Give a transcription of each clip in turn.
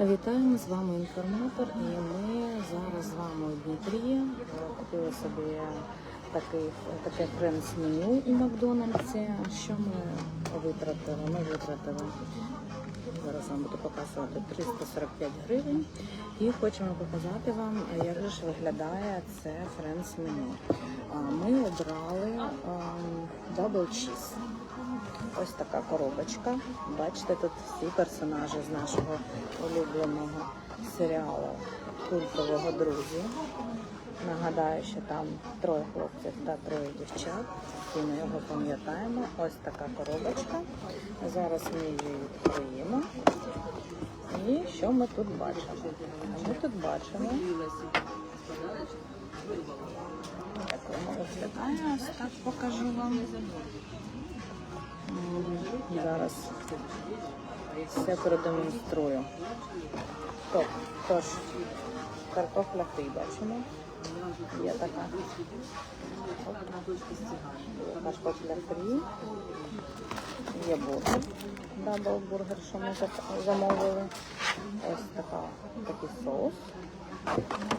Вітаємо з вами інформатор, і ми зараз з вами у Дніпрі купили собі такий, таке френдс-меню у Макдональдсі. Що ми витратили? Ми витратили, зараз вам буду показувати 345 гривень. І хочемо показати вам, як же виглядає це френдс-меню. Ми обрали дабл чіз. Ось така коробочка. Бачите, тут всі персонажі з нашого улюбленого серіалу культового друзі. Нагадаю, що там троє хлопців та троє дівчат. Всі ми його пам'ятаємо. Ось така коробочка. Зараз ми її відкриємо. І що ми тут бачимо? Ми тут бачимо. Так. Ось так покажу вам. Зараз все продемонструю. То- Тож, картопля фрі бачимо. Є така. Оп. Картопля фрі. Є бургер. Дабл бургер, що ми замовили. Ось така, такий соус.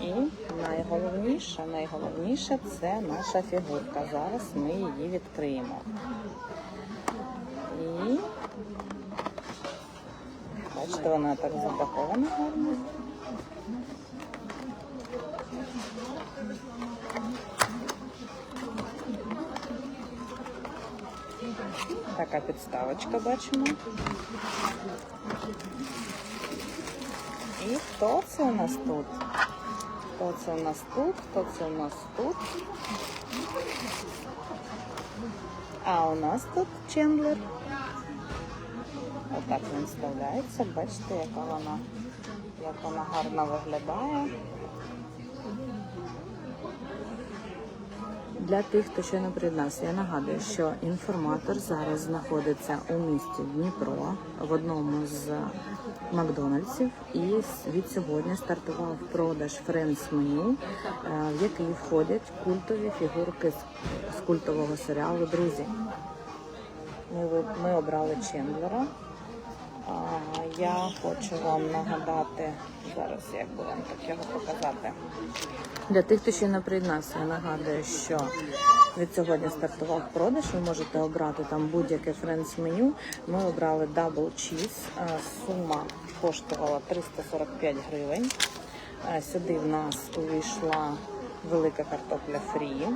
І найголовніше, найголовніше це наша фігурка. Зараз ми її відкриємо. І бачите, вона так запакована гарно. Така підставочка бачимо. І хто це у нас тут? Хто це у нас тут? Хто це у нас тут? А у нас тут Чендлер. Отак він вставляється. Бачите, яка вона, як вона гарно виглядає. Для тих, хто ще не приєднався, я нагадую, що інформатор зараз знаходиться у місті Дніпро в одному з Макдональдсів, і від сьогодні стартував продаж Friends меню, в який входять культові фігурки з культового серіалу Друзі. Ми, ми обрали Чендлера. А, Я хочу вам нагадати зараз, як би вам так його показати. Для тих, хто ще не приєднався, нагадую, що від сьогодні стартував продаж. Ви можете обрати там будь-яке френдс меню. Ми обрали Double Cheese. Сума коштувала 345 гривень. Сюди в нас увійшла велика картопля фрі,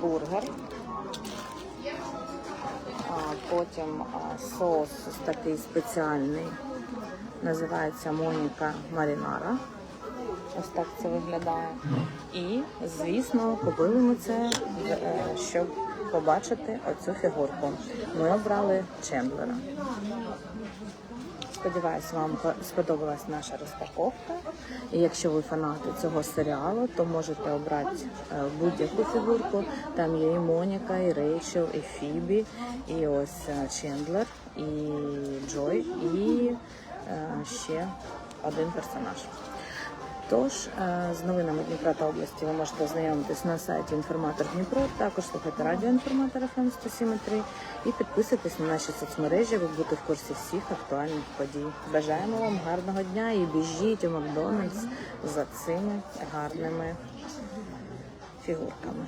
бургер. Потім соус такий спеціальний, називається Моніка Марінара. Ось так це виглядає. І, звісно, купили ми це, е, щоб побачити оцю фігурку. Ми обрали Чендлера. Сподіваюсь, вам по- сподобалась наша розпаковка. І якщо ви фанати цього серіалу, то можете обрати е, будь-яку фігурку. Там є і Моніка, і Рейчел, і Фібі, і ось е, Чендлер, і Джой, і е, ще один персонаж. Тож е, з новинами Дніпра та області ви можете ознайомитись на сайті Інформатор Дніпро, також слухати радіо Інформатор FM 107.3 і підписуйтесь на наші соцмережі, ви будете в курсі всіх актуальних подій. Бажаємо вам гарного дня і біжіть у Макдональдс за цими гарними фігурками.